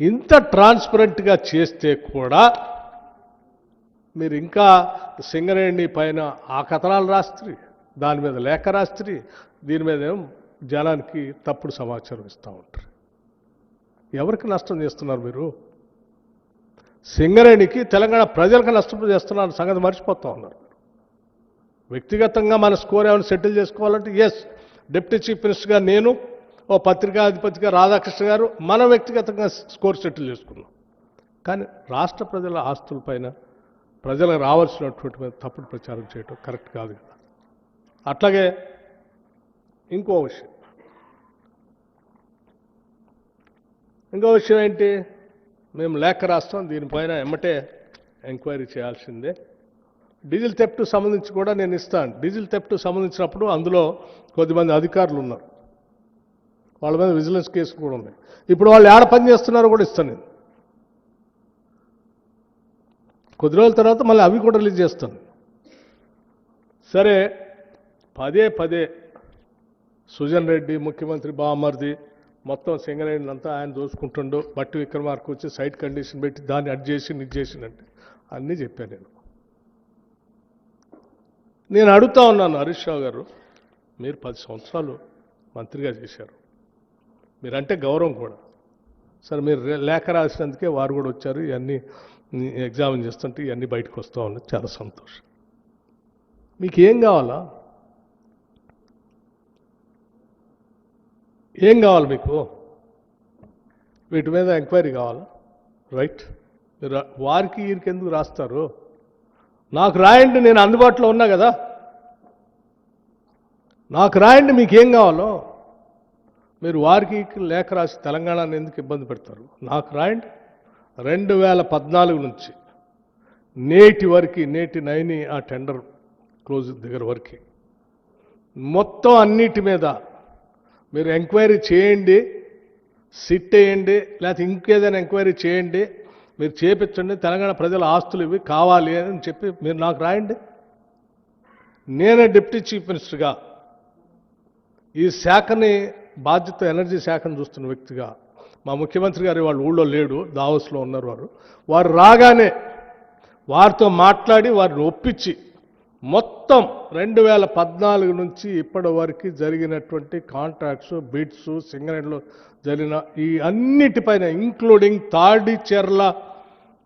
ఇంత ట్రాన్స్పరెంట్గా చేస్తే కూడా మీరు ఇంకా సింగరేణి పైన ఆ కథనాలు రాస్త్రి దాని మీద లేఖ రాస్త్రి దీని మీద ఏం జనానికి తప్పుడు సమాచారం ఇస్తూ ఉంటారు. ఎవరికి నష్టం చేస్తున్నారు మీరు? సింగరేణికి తెలంగాణ ప్రజలకు నష్టం చేస్తున్నారు సంగతి మర్చిపోతూ ఉన్నారు. వ్యక్తిగతంగా మన స్కోర్ ఏమైనా సెటిల్ చేసుకోవాలంటే ఎస్ డిప్యూటీ చీఫ్ మినిస్టర్గా నేను ఓ పత్రికాధిపతిగా రాధాకృష్ణ గారు మన వ్యక్తిగతంగా స్కోర్ సెటిల్ చేసుకున్నాం. కానీ రాష్ట్ర ప్రజల ఆస్తులపైన ప్రజలకు రావాల్సినటువంటి మీద తప్పుడు ప్రచారం చేయడం కరెక్ట్ కాదు కదా. అట్లాగే ఇంకో విషయం. ఇంకో విషయం ఏంటి? మేము లేఖ రాస్తాం దీనిపైన ఎమ్మటే ఎంక్వైరీ చేయాల్సిందే. డీజిల్ థెఫ్ట్ సంబంధించి కూడా నేను ఇస్తాను. డీజిల్ థెఫ్ట్ సంబంధించినప్పుడు అందులో కొద్దిమంది అధికారులు ఉన్నారు. వాళ్ళ మీద విజిలెన్స్ కేసు కూడా ఉన్నాయి ఇప్పుడు వాళ్ళు ఏడ పని చేస్తున్నారో కూడా ఇస్తాను నేను కొద్ది రోజుల తర్వాత మళ్ళీ అవి కూడా రిలీజ్ చేస్తాను సరే పదే పదే సుజన్ రెడ్డి ముఖ్యమంత్రి బామర్ది మొత్తం సింగరేణి అంతా ఆయన దోచుకుంటుండో బట్టి విక్రమార్కు వచ్చి సైట్ కండిషన్ పెట్టి దాన్ని అడ్ చేసి ఇది చేసిందంటే అన్నీ చెప్పాను నేను. నేను అడుగుతా ఉన్నాను హరీష్ రావు గారు మీరు పది సంవత్సరాలు మంత్రిగా చేశారు. మీరంటే గౌరవం కూడా. సరే మీరు లేఖ రాసినందుకే వారు కూడా వచ్చారు. ఇవన్నీ ఎగ్జామిన్ చేస్తుంటే ఇవన్నీ బయటకు వస్తూ ఉన్నది చాలా సంతోషం. మీకు ఏం కావాలా? ఏం కావాలి మీకు? వీటి మీద ఎంక్వైరీ కావాలా? రైట్. మీరు వారికి వీరికి ఎందుకు రాస్తారు? నాకు రాయండి నేను అందుబాటులో ఉన్నా కదా? నాకు రాయండి మీకు ఏం కావాలో? మీరు వారికి లేఖ రాసి తెలంగాణను ఎందుకు ఇబ్బంది పెడతారు? నాకు రాయండి. రెండు వేల పద్నాలుగు నుంచి నేటి వరకు నేటి నైని ఆ టెండర్ క్లోజ్ దగ్గర వరకు మొత్తం అన్నిటి మీద మీరు ఎంక్వైరీ చేయండి సిట్ వేయండి లేకపోతే ఇంకేదైనా ఎంక్వైరీ చేయండి మీరు చేపించండి తెలంగాణ ప్రజల ఆస్తులు ఇవి కావాలి అని చెప్పి మీరు నాకు రాయండి. నేనే డిప్యూటీ చీఫ్ మినిస్టర్గా ఈ శాఖని బాధ్యత ఎనర్జీ శాఖను చూస్తున్న వ్యక్తిగా మా ముఖ్యమంత్రి గారు వాళ్ళు ఊళ్ళో లేడు దావోస్లో ఉన్నారు వారు. వారు రాగానే వారితో మాట్లాడి వారిని ఒప్పించి మొత్తం రెండు వేల పద్నాలుగు నుంచి ఇప్పటి వరకు జరిగినటువంటి కాంట్రాక్ట్స్ బిడ్స్ సింగరేణిలో జరిగిన ఈ అన్నిటిపైన ఇంక్లూడింగ్ తాడిచెర్ల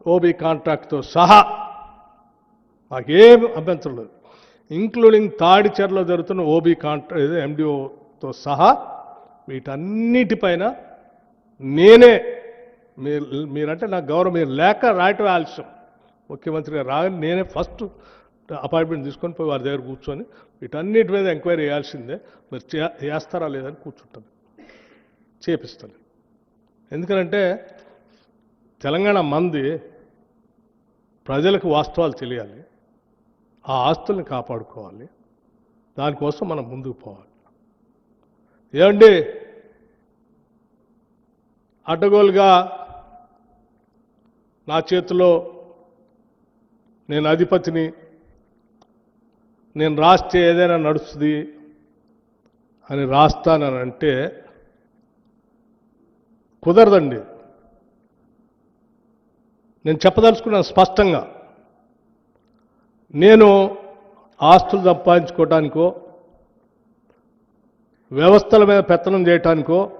ఓబీ కాంట్రాక్ట్తో సహా మాకేం అభ్యంతరం లేదు. ఇంక్లూడింగ్ తాడిచెర్లో జరుగుతున్న ఓబీ కాంట్రాక్ట్ ఎండిఓతో సహా వీటన్నిటిపైన నేనే మీరు మీరంటే నాకు గౌరవం మీరు లేక రాయటం ఆలస్యం. ముఖ్యమంత్రి గారు రాగానే నేనే ఫస్ట్ అపాయింట్మెంట్ తీసుకొని పోయి వారి దగ్గర కూర్చొని వీటన్నిటి మీద ఎంక్వైరీ చేయాల్సిందే. మీరు చే- చేస్తారా లేదని కూర్చుంటాను. చేపిస్తాను. ఎందుకంటే తెలంగాణ మంది ప్రజలకు వాస్తవాలు తెలియాలి. ఆ ఆస్తుల్ని కాపాడుకోవాలి. దానికోసం మనం ముందుకు పోవాలి. ఏమండి? అడ్డగోలుగా నా చేతిలో నేను అధిపతిని నేను రాస్తే ఏదైనా నడుస్తుంది అని రాస్తానంటే అంటే కుదరదండి. నేను చెప్పదలుచుకున్నాను స్పష్టంగా. నేను ఆస్తులు సంపాదించుకోవటానికో వ్యవస్థల మీద పెత్తనం చేయటానికో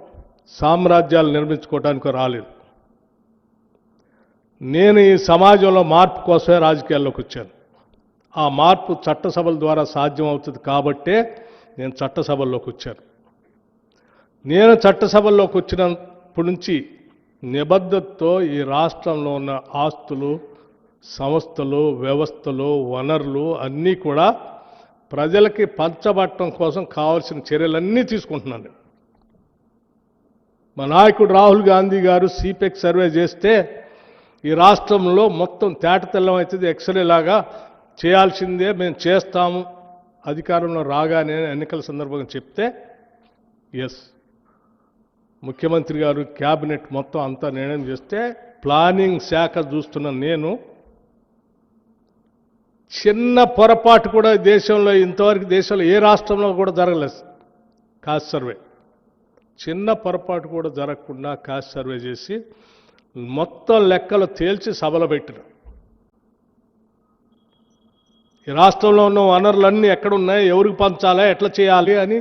సామ్రాజ్యాలు నిర్మించుకోవటానికో రాలేదు. నేను ఈ సమాజంలో మార్పు కోసమే రాజకీయాల్లోకి వచ్చాను. ఆ మార్పు చట్టసభల ద్వారా సాధ్యం అవుతుంది కాబట్టే నేను చట్టసభల్లోకి వచ్చాను. నేను చట్టసభల్లోకి వచ్చినప్పటి నుంచి నిబద్ధతతో ఈ రాష్ట్రంలో ఉన్న ఆస్తులు సంస్థలు వ్యవస్థలు వనరులు అన్నీ కూడా ప్రజలకి పంచబట్టడం కోసం కావాల్సిన చర్యలన్నీ తీసుకుంటున్నాను మా నాయకుడు రాహుల్ గాంధీ గారు సిపెక్ సర్వే చేస్తే ఈ రాష్ట్రంలో మొత్తం తేటతెల్లం అవుతుంది ఎక్స్రే లాగా చేయాల్సిందే మేము చేస్తాము అధికారంలో రాగానే ఎన్నికల సందర్భంగా చెప్తే ఎస్ ముఖ్యమంత్రి గారు క్యాబినెట్ మొత్తం అంతా నిర్ణయం చేస్తే ప్లానింగ్ శాఖ చూస్తున్న నేను చిన్న పొరపాటు కూడా దేశంలో ఇంతవరకు దేశంలో ఏ రాష్ట్రంలో కూడా జరగలేదు కాస్ట్ సర్వే. చిన్న పొరపాటు కూడా జరగకుండా కాస్ట్ సర్వే చేసి మొత్తం లెక్కలు తేల్చి సభలో పెట్టిన. ఈ రాష్ట్రంలో ఉన్న వనరులన్నీ ఎక్కడున్నాయి ఎవరికి పంచాలా ఎట్లా చేయాలి అని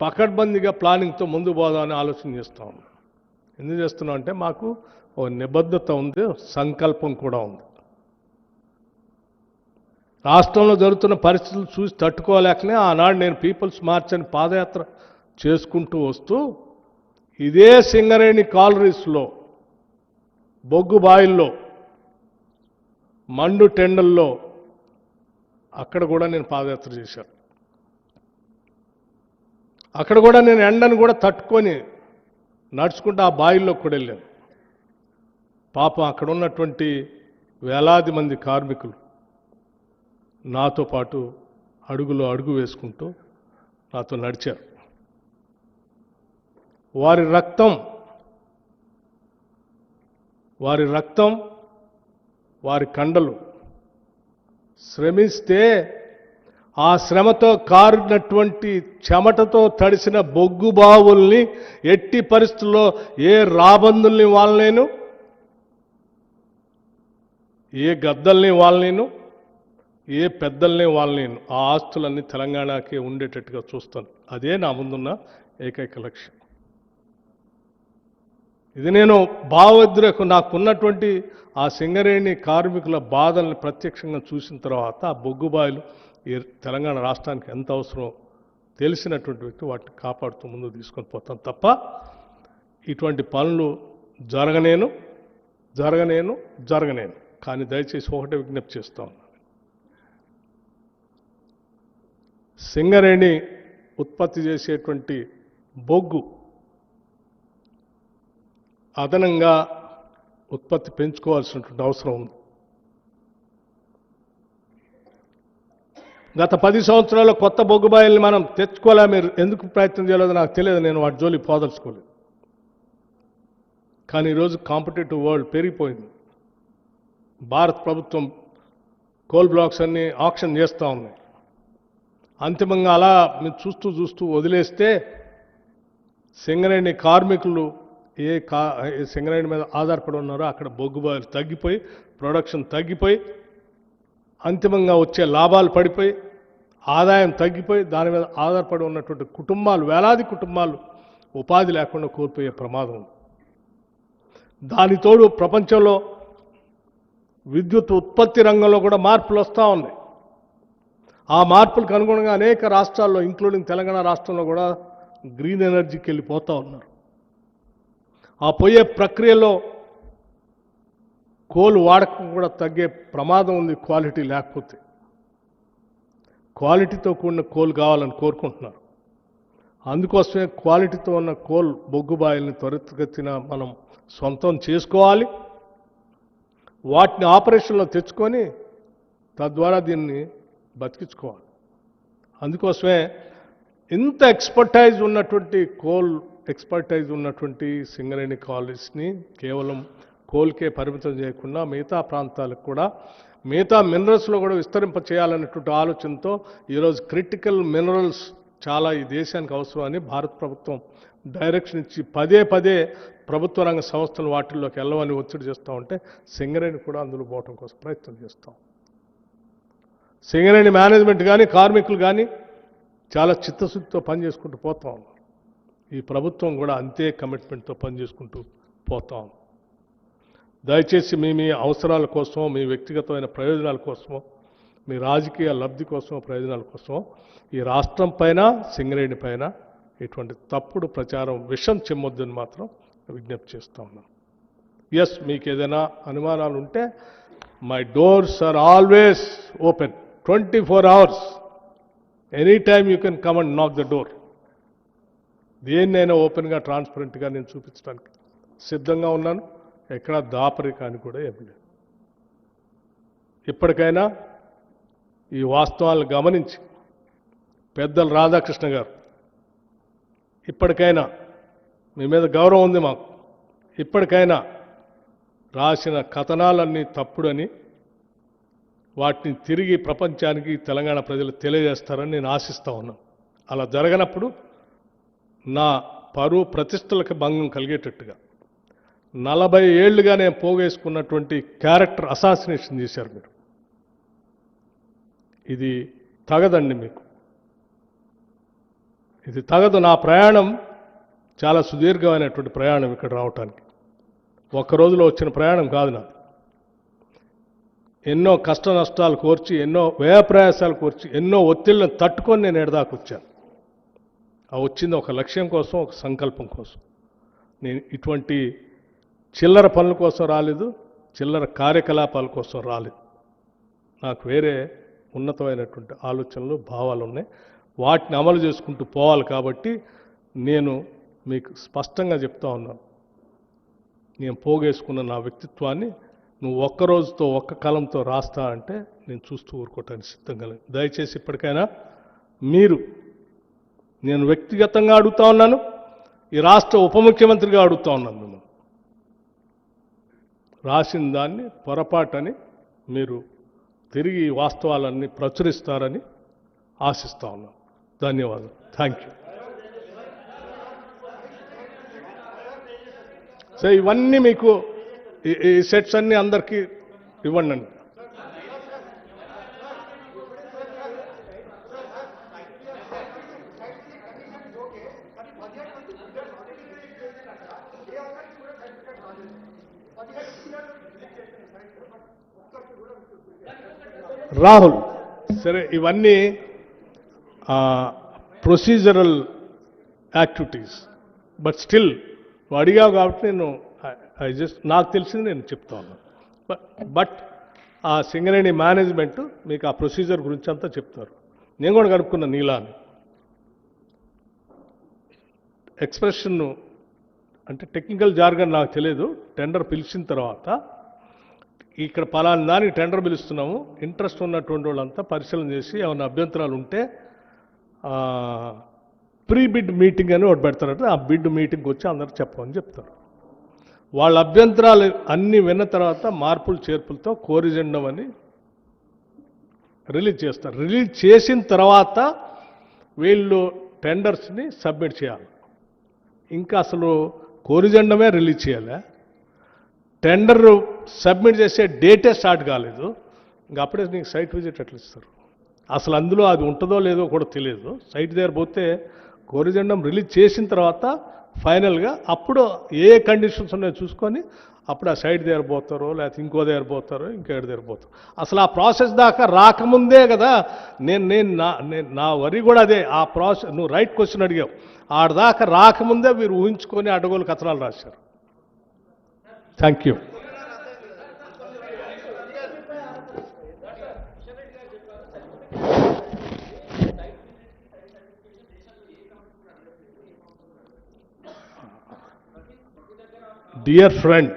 పకడ్బందీగా ప్లానింగ్తో ముందు పోదామని ఆలోచన చేస్తూ ఉన్నాం. ఎందుకు చేస్తున్నాం అంటే మాకు ఒక నిబద్ధత ఉంది సంకల్పం కూడా ఉంది. రాష్ట్రంలో జరుగుతున్న పరిస్థితులు చూసి తట్టుకోలేకనే ఆనాడు నేను పీపుల్స్ మార్చ్ అని పాదయాత్ర చేసుకుంటూ వస్తూ ఇదే సింగరేణి కాలరీస్లో బొగ్గు బాయిల్లో మండు టెండల్లో అక్కడ కూడా నేను పాదయాత్ర చేశాను. అక్కడ కూడా నేను ఎండను కూడా తట్టుకొని నడుచుకుంటూ ఆ బాయిల్లో కూడా వెళ్ళాను. పాపం అక్కడ ఉన్నటువంటి వేలాది మంది కార్మికులు నాతో పాటు అడుగులో అడుగు వేసుకుంటూ నాతో నడిచారు. వారి రక్తం వారి రక్తం వారి కండలు శ్రమిస్తే ఆ శ్రమతో కారినటువంటి చెమటతో తడిసిన బొగ్గు బావుల్ని ఎట్టి పరిస్థితుల్లో ఏ రాబందుల్ని వాళ్ళనేను ఏ గద్దల్ని వాళ్ళనేను ఏ పెద్దల్ని వాళ్ళని ఆ ఆస్తులన్నీ తెలంగాణకే ఉండేటట్టుగా చూస్తాను. అదే నా ముందున్న ఏకైక లక్ష్యం. ఇది నేను భావోద్రేకం నాకున్నటువంటి ఆ సింగరేణి కార్మికుల బాధల్ని ప్రత్యక్షంగా చూసిన తర్వాత ఆ బొగ్గుబాయిలు ఈ తెలంగాణ రాష్ట్రానికి ఎంత అవసరం తెలిసినటువంటి వ్యక్తి వాటిని కాపాడుతూ ముందు తీసుకొని పోతాను తప్ప ఇటువంటి పనులు జరగనేను జరగనేను జరగనేను. కానీ దయచేసి ఒకటే విజ్ఞప్తి చేస్తా ఉన్నాను సింగరేణి ఉత్పత్తి చేసేటువంటి బొగ్గు అదనంగా ఉత్పత్తి పెంచుకోవాల్సినటువంటి అవసరం ఉంది. గత పది సంవత్సరాల్లో కొత్త బొగ్గుబాయిల్ని మనం తెచ్చుకోలే మీరు ఎందుకు ప్రయత్నం చేయలేదో నాకు తెలియదు. నేను వాటి జోలి పోదలుచుకోలేదు. కానీ ఈరోజు కాంపిటేటివ్ వరల్డ్ పెరిగిపోయింది. భారత ప్రభుత్వం కోల్ బ్లాక్స్ అన్ని ఆక్షన్ చేస్తూ ఉంది అంతిమంగా అలా మీరు చూస్తూ చూస్తూ వదిలేస్తే సింగరేణి కార్మికులు ఏ కా ఏ సింగరేణి మీద ఆధారపడి ఉన్నారో అక్కడ బొగ్గుబాయిలు తగ్గిపోయి ప్రొడక్షన్ తగ్గిపోయి అంతిమంగా వచ్చే లాభాలు పడిపోయి ఆదాయం తగ్గిపోయి దాని మీద ఆధారపడి ఉన్నటువంటి కుటుంబాలు వేలాది కుటుంబాలు ఉపాధి లేకుండా కోల్పోయే ప్రమాదం ఉంది. దానితోడు ప్రపంచంలో విద్యుత్ ఉత్పత్తి రంగంలో కూడా మార్పులు వస్తూ ఉన్నాయి. ఆ మార్పులకు అనుగుణంగా అనేక రాష్ట్రాల్లో ఇంక్లూడింగ్ తెలంగాణ రాష్ట్రంలో కూడా గ్రీన్ ఎనర్జీకి వెళ్ళిపోతూ ఉన్నారు. ఆ పోయే ప్రక్రియలో కోల్ వాడకం కూడా తగ్గే ప్రమాదం ఉంది క్వాలిటీ లేకపోతే. క్వాలిటీతో కూడిన కోల్ కావాలని కోరుకుంటున్నారు. అందుకోసమే క్వాలిటీతో ఉన్న కోల్ బొగ్గుబాయిల్ని త్వరితగతిన మనం సొంతం చేసుకోవాలి. వాటిని ఆపరేషన్లో తెచ్చుకొని తద్వారా దీన్ని బతికించుకోవాలి. అందుకోసమే ఇంత ఎక్స్పర్టైజ్ ఉన్నటువంటి కోల్ ఎక్స్పర్టైజ్ ఉన్నటువంటి సింగరేణి కాలేజ్ని కేవలం కోల్కే పరిమితం చేయకుండా మిగతా ప్రాంతాలకు కూడా మిగతా మినరల్స్లో కూడా విస్తరింప చేయాలనేటువంటి ఆలోచనతో ఈరోజు క్రిటికల్ మినరల్స్ చాలా ఈ దేశానికి అవసరమని భారత ప్రభుత్వం డైరెక్షన్ ఇచ్చి పదే పదే ప్రభుత్వ రంగ సంస్థలు వాటిల్లోకి వెళ్ళమని ఒత్తిడి చేస్తూ ఉంటే సింగరేణి కూడా అందులో పోవటం కోసం ప్రయత్నం చేస్తాం. సింగరేణి మేనేజ్మెంట్ కానీ కార్మికులు కానీ చాలా చిత్తశుద్ధితో పనిచేసుకుంటూ పోతా ఉన్నారు. ఈ ప్రభుత్వం కూడా అంతే కమిట్మెంట్తో పనిచేసుకుంటూ పోతా ఉంది. దయచేసి మీ మీ అవసరాల కోసమో మీ వ్యక్తిగతమైన ప్రయోజనాల కోసమో మీ రాజకీయ లబ్ధి కోసమో ప్రయోజనాల కోసమో ఈ రాష్ట్రం పైన సింగరేణి పైన ఇటువంటి తప్పుడు ప్రచారం విషం చెమ్మొద్దని మాత్రం విజ్ఞప్తి చేస్తా ఉన్నాను ఎస్ మీకు ఏదైనా అనుమానాలు ఉంటే my doors are always open twenty four hours any time you can come and knock the door. దేన్నైనా ఓపెన్గా ట్రాన్స్పరెంట్గా నేను చూపించడానికి సిద్ధంగా ఉన్నాను. ఎక్కడ దాపరికాని కూడా ఏం లేదు. ఇప్పటికైనా ఈ వాస్తవాలను గమనించి పెద్దలు రాధాకృష్ణ గారు ఇప్పటికైనా మీ మీద గౌరవం ఉంది మాకు. ఇప్పటికైనా రాసిన కథనాలన్నీ తప్పుడని వాటిని తిరిగి ప్రపంచానికి తెలంగాణ ప్రజలు తెలియజేస్తారని నేను ఆశిస్తూ ఉన్నాను అలా జరగనప్పుడు నా పరువు ప్రతిష్టలకు భంగం కలిగేటట్టుగా నలభై ఏళ్ళుగా నేను పోగేసుకున్నటువంటి క్యారెక్టర్ అసాసినేషన్ చేశారు మీరు. ఇది తగదండి మీకు. ఇది తగదు. నా ప్రయాణం చాలా సుదీర్ఘమైనటువంటి ప్రయాణం ఇక్కడ రావటానికి. ఒక్క రోజులో వచ్చిన ప్రయాణం కాదు నాది. ఎన్నో కష్ట నష్టాలు కోర్చి ఎన్నో వ్యయ ప్రయాసాలు కోర్చి ఎన్నో ఒత్తిళ్ళను తట్టుకొని నేను ఎడదాకు వచ్చాను. ఆ వచ్చింది ఒక లక్ష్యం కోసం ఒక సంకల్పం కోసం. నేను ఇటువంటి చిల్లర పనుల కోసం రాలేదు చిల్లర కార్యకలాపాల కోసం రాలేదు. నాకు వేరే ఉన్నతమైనటువంటి ఆలోచనలు భావాలు ఉన్నాయి. వాటిని అమలు చేసుకుంటూ పోవాలి కాబట్టి నేను మీకు స్పష్టంగా చెప్తా ఉన్నాను. నేను పోగేసుకున్న నా వ్యక్తిత్వాన్ని నువ్వు ఒక్క రోజుతో ఒక్క కాలంతో రాస్తా అంటే నేను చూస్తూ ఊరుకోవటానికి సిద్ధంగా లేదు దయచేసి ఇప్పటికైనా మీరు నేను వ్యక్తిగతంగా అడుగుతా ఉన్నాను ఈ రాష్ట్ర ఉప ముఖ్యమంత్రిగా అడుగుతా ఉన్నాను మిమ్మల్ని. రాసిన దాన్ని పొరపాటని మీరు తిరిగి వాస్తవాలన్నీ ప్రచురిస్తారని ఆశిస్తా ఉన్నాను. ధన్యవాదాలు. Thank you. సో ఇవన్నీ మీకు ఈ- ఈ సెట్స్ అన్నీ అందరికీ ఇవ్వండి అండి. రాహుల్ సరే ఇవన్నీ ప్రొసీజరల్ యాక్టివిటీస్ బట్ స్టిల్ అడిగావు కాబట్టి నేను ఐ జస్ట్ నాకు తెలిసింది నేను చెప్తా ఉన్నాను బట్ ఆ సింగరేణి మేనేజ్మెంట్ మీకు ఆ ప్రొసీజర్ గురించి అంతా చెప్తారు. నేను కూడా కనుక్కున్న నీలాని ఎక్స్ప్రెషన్ అంటే టెక్నికల్ జార్గన్ నాకు తెలియదు. టెండర్ పిలిచిన తర్వాత ఇక్కడ పలానా దానికి టెండర్ పిలుస్తున్నాము. ఇంట్రెస్ట్ ఉన్నటువంటి వాళ్ళంతా పరిశీలన చేసి ఏమైనా అభ్యంతరాలు ఉంటే ప్రీ బిడ్ మీటింగ్ అని ఒకటి పెడతారంటే. ఆ బిడ్ మీటింగ్కి వచ్చి అందరు చెప్పమని చెప్తారు. వాళ్ళ అభ్యంతరాలు అన్నీ విన్న తర్వాత మార్పులు చేర్పులతో కోరిజెండం అని రిలీజ్ చేస్తారు. రిలీజ్ చేసిన తర్వాత వీళ్ళు టెండర్స్ని సబ్మిట్ చేయాలి. ఇంకా అసలు కోరిజెండమే రిలీజ్ చేయాలి? టెండర్ సబ్మిట్ చేసే డేటే స్టార్ట్ కాలేదు. ఇంకా అప్పుడే నీకు సైట్ విజిట్ ఎట్లా ఇస్తారు? అసలు అందులో అది ఉంటుందో లేదో కూడా తెలియదు. సైట్ దగ్గర పోతే కోరిజెండం రిలీజ్ చేసిన తర్వాత ఫైనల్గా అప్పుడు ఏ కండిషన్స్ ఉన్నాయో చూసుకొని అప్పుడు ఆ సైడ్ దగ్గర పోతారో లేకపోతే ఇంకో దగ్గర పోతారో ఇంకేడు దగ్గర పోతారు. అసలు ఆ ప్రాసెస్ దాకా రాకముందే కదా నేను నేను నా నేను నా వరి కూడా అదే ఆ ప్రాసెస్ నువ్వు రైట్ క్వశ్చన్ అడిగావు. ఆడదాకా రాకముందే మీరు ఊహించుకొని అడగోలు కథనాలు రాశారు. Thank you. డియర్ ఫ్రెండ్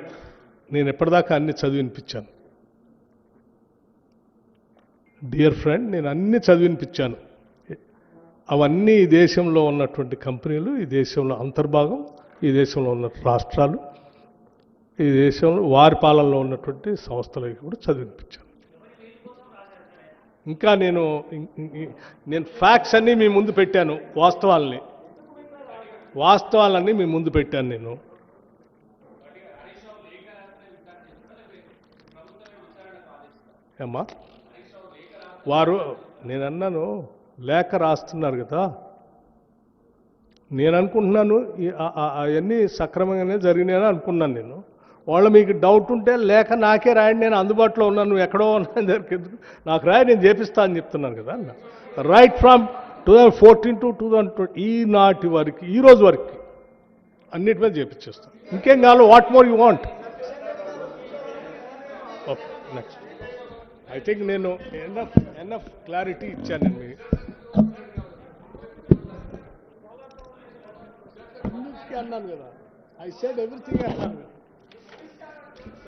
నేను ఎప్పటిదాకా అన్ని చదివినిపించాను. డియర్ ఫ్రెండ్ నేను అన్ని చదివినిపించాను. అవన్నీ ఈ దేశంలో ఉన్నటువంటి కంపెనీలు ఈ దేశంలో అంతర్భాగం ఈ దేశంలో ఉన్న రాష్ట్రాలు ఈ దేశంలో వారి పాలనలో ఉన్నటువంటి సంస్థలకి కూడా చదివినిపించాను. ఇంకా నేను నేను ఫ్యాక్ట్స్ అన్నీ మీ ముందు పెట్టాను వాస్తవాలని. వాస్తవాలన్నీ మీ ముందు పెట్టాను నేను. ఏమ్మా? వారు నేను అన్నాను లేఖ రాస్తున్నారు కదా. నేను అనుకుంటున్నాను అవన్నీ సక్రమంగానే జరిగినాయని అనుకున్నాను నేను. వాళ్ళు మీకు డౌట్ ఉంటే లేఖ నాకే రాయండి నేను అందుబాటులో ఉన్నాను నువ్వు ఎక్కడో ఉన్నాను దగ్గరికి నాకు రాయి నేను చేపిస్తా అని చెప్తున్నాను కదా అన్న. Right from two thousand fourteen to two thousand twenty ఈనాటి వరకు ఈ రోజు వరకు అన్నిటి మీద చేపించేస్తాను. ఇంకేం కావాలి? What more you want I think నేను ఎన్ఎఫ్ ఎన్ఎఫ్ క్లారిటీ ఇచ్చాను నేను మీకు అన్నాను కదా. ఐ సెడ్ ఎవ్రీథింగ్ అన్నాను కదా